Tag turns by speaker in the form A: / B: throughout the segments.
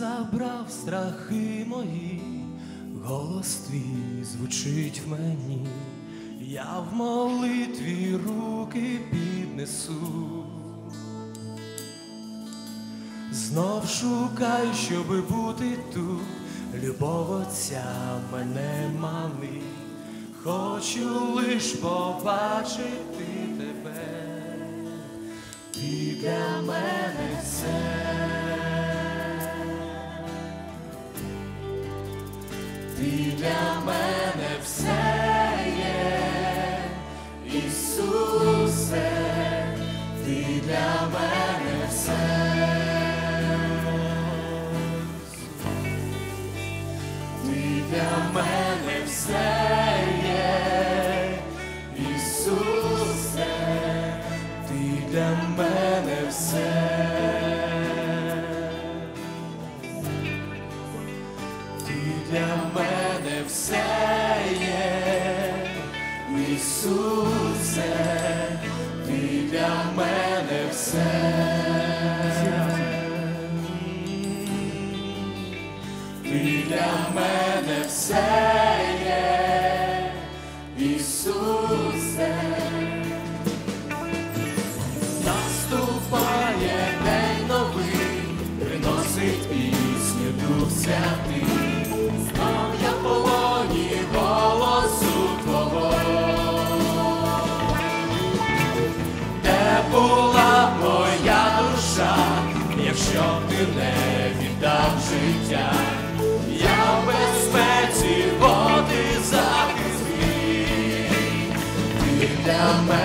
A: забрав страхи мої, голос твій звучить в мені, я в молитві руки піднесу. Знов шукай, щоби бути тут, любов отця мене манить, хочу лиш побачити тебе, ти для мене все. Для мене все є, Ісусе, ти для мене все. Ти для мене для мене все. Ти для мене все є, Ісусе. Наступає день новий, приносить пісню Дух Святий. Життя, я в безпеці води захист мій. Ти для мене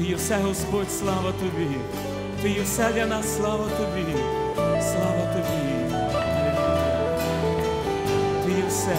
A: Ти є все,
B: Господь, слава тобі. Ти є все для нас, слава тобі. Слава тобі. Ти є все.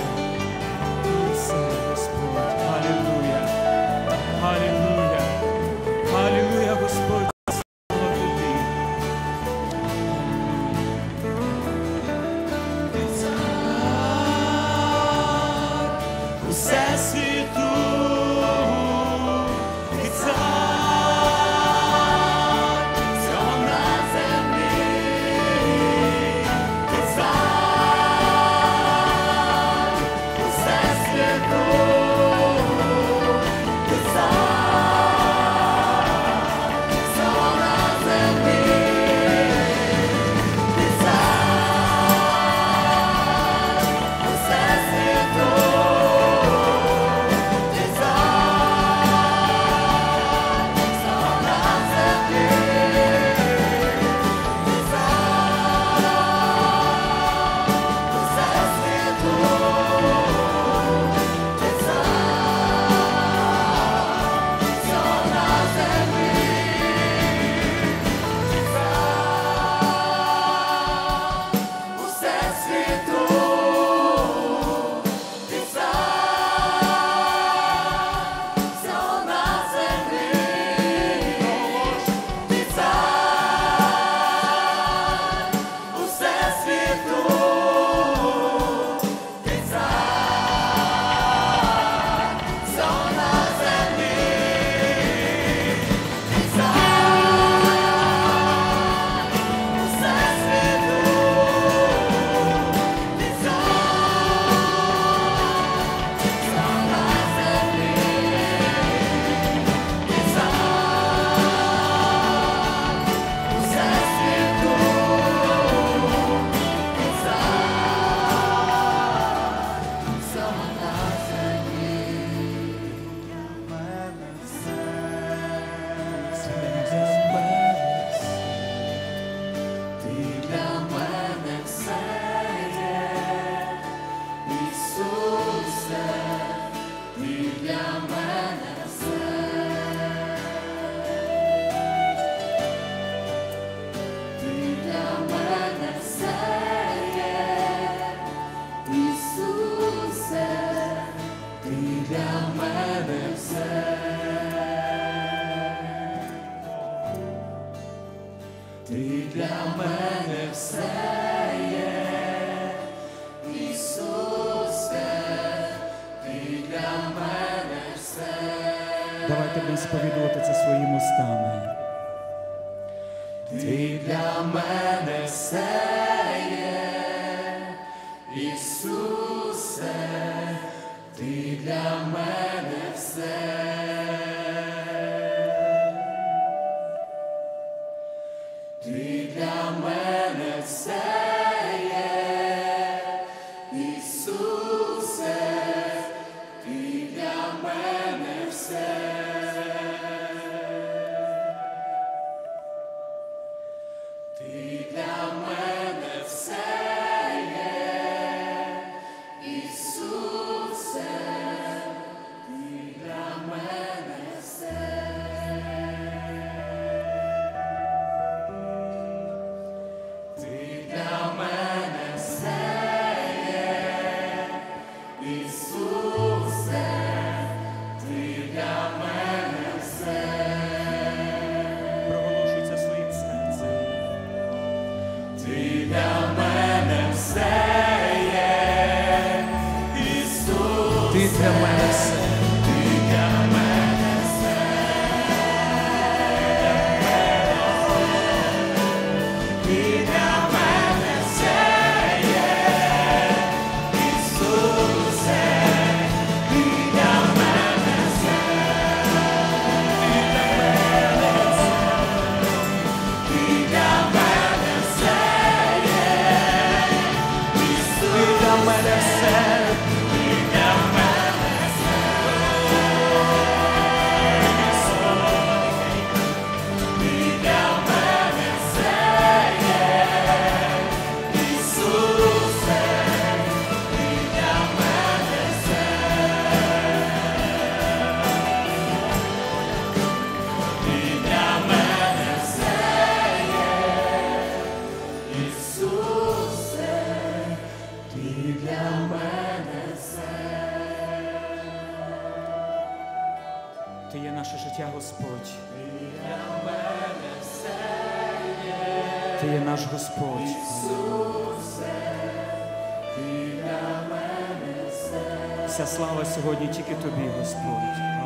B: Давайте будемо сповідувати це своїми устами.
A: Ти для мене все є, Ісусе, ти для мене все. Ти для мене все Ісусе, ти для мене все. Ісусе.
B: Ти є наше життя, Господь. Ти є наш Господь. Вся слава сьогодні тільки тобі, Господь.